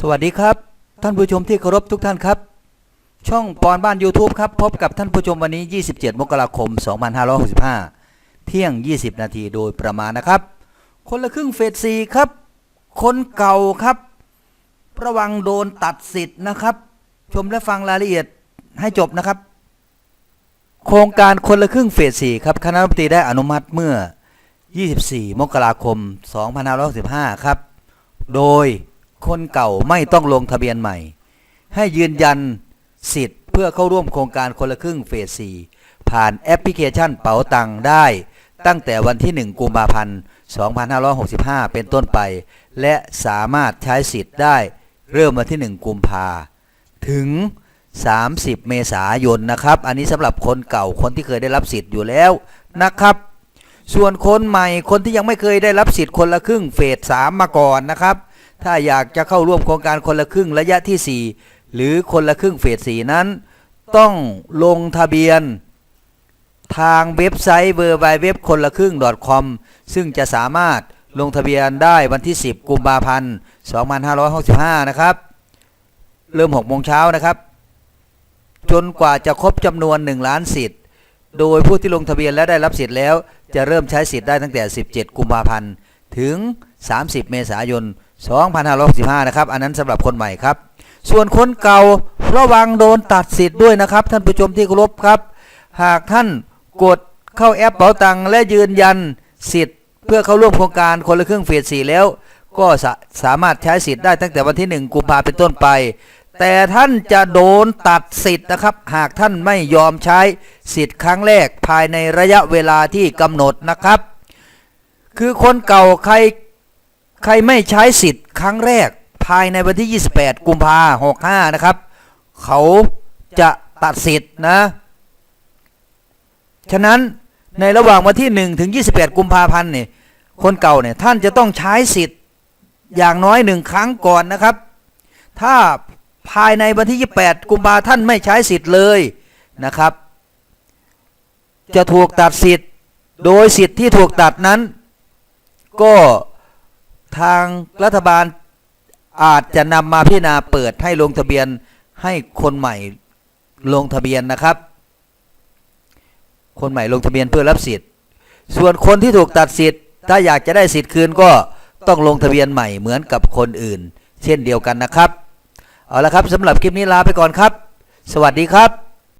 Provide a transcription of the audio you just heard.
สวัสดีครับ ท่านผู้ชมที่เคารพทุกท่านครับ ช่องปอนบ้าน YouTube ครับ พบกับท่านผู้ชมวันนี้ 27 มกราคม 2565 เที่ยง 20 นาทีโดยประมาณนะครับ คนละครึ่งเฟสซีครับ คนเก่าครับ ระวังโดนตัดสิทธิ์นะครับ ชมและฟังรายละเอียดให้จบนะครับ โครงการคนละครึ่งเฟส4ครับคณะรัฐมนตรีได้อนุมัติเมื่อ 24 มกราคม 2565 ครับ โดย คนเก่าไม่ต้องลงทะเบียนใหม่ ให้ยืนยันสิทธิ์เพื่อเข้าร่วมโครงการคนละครึ่งเฟส 4 ผ่านแอปพลิเคชันเป๋าตังได้ ตั้งแต่วันที่ 1 กุมภาพันธ์ 2565 เป็นต้นไป และสามารถใช้สิทธิ์ได้เริ่มวันที่ 1 กุมภาถึง 30 เมษายนนะครับ อันนี้สำหรับคนเก่าคนที่เคยได้รับสิทธิ์อยู่แล้วนะครับส่วนคนใหม่คนที่ยังไม่เคยได้รับสิทธิ์คนละครึ่งเฟสสามมาก่อนนะครับ ถ้าอยากจะเข้าร่วมโครงการคนละครึ่งระยะที่ 4 หรือคนละครึ่งเฟสสีนั้น ต้องลงทะเบียน ทางเว็บไซต์ w w w คนละครึ่ง .com ซึ่งจะสามารถลงทะเบียนได้วันที่ 10 กุมภาพันธ์ 2565 นะครับ เริ่ม6โมงเช้านะครับ จนกว่าจะครบจำนวน 1 ล้านสิทธิ์ โดยผู้ที่ลงทะเบียนและได้รับสิทธิ์แล้ว จะเริ่มใช้สิทธิ์ได้ตั้งแต่ 17 กุมภาพันธ์ ถึง 30 เมษายน 2565นะครับ อันนั้นสำหรับคนใหม่ครับ ส่วนคนเก่าระวังโดนตัดสิทธิ์ด้วยนะครับ ท่านผู้ชมที่เคารพครับ หากท่านกดเข้าแอปเป๋าตังค์และยืนยันสิทธิ์ เพื่อเข้าร่วมโครงการคนละครึ่งเฟสสี่แล้ว ก็สาสามารถใช้สิทธิ์ได้ตั้งแต่วันที่ 1 กุมภาเป็นต้นไป แต่ท่านจะโดนตัดสิทธิ์นะครับ หากท่านไม่ยอมใช้สิทธิ์ครั้งแรกภายในระยะเวลาที่กำหนดนะครับ คือคนเก่าใคร ใครไม่ใช้สิทธิ์ครั้งแรกภายในวันที่ 28 กุมภาหกห้านะครับ เขาจะตัดสิทธิ์นะ ฉะนั้นในระหว่างวันที่ 1 ถึง 28 กุมภาพันธ์เนี่ยคนเก่าเนี่ยท่านจะต้องใช้สิทธิ์อย่างน้อยหนึ่งครั้งก่อนนะครับ ถ้าภายในวันที่ 28 กุมภาท่านไม่ใช้สิทธิ์เลยนะครับ จะถูกตัดสิทธิ์ โดยสิทธิ์ที่ถูกตัดนั้น ก็ ทางรัฐบาลอาจจะนำมาพิจารณาเปิดให้ลงทะเบียนให้คนใหม่ลงทะเบียนนะครับ คนใหม่ลงทะเบียนเพื่อรับสิทธิ์ ส่วนคนที่ถูกตัดสิทธิ์ ถ้าอยากจะได้สิทธิ์คืนก็ต้องลงทะเบียนใหม่เหมือนกับคนอื่น เช่นเดียวกันนะครับ เอาละครับสำหรับคลิปนี้ลาไปก่อนครับ สวัสดีครับ